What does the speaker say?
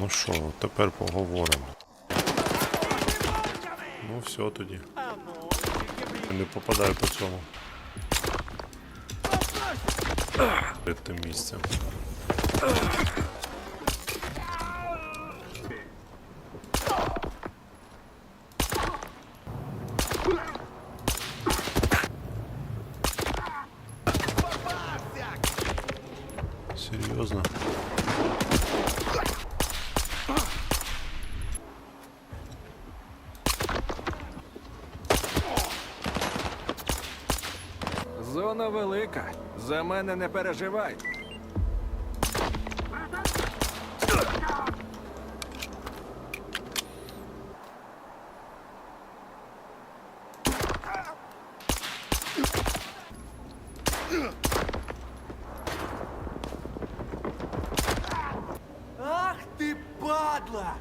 Ну що, тепер поговоримо. Ну все тоді. Не попадаю по цьому. Тим місцем. Серйозно? Зона велика. За мене не переживай. Ах ти падла!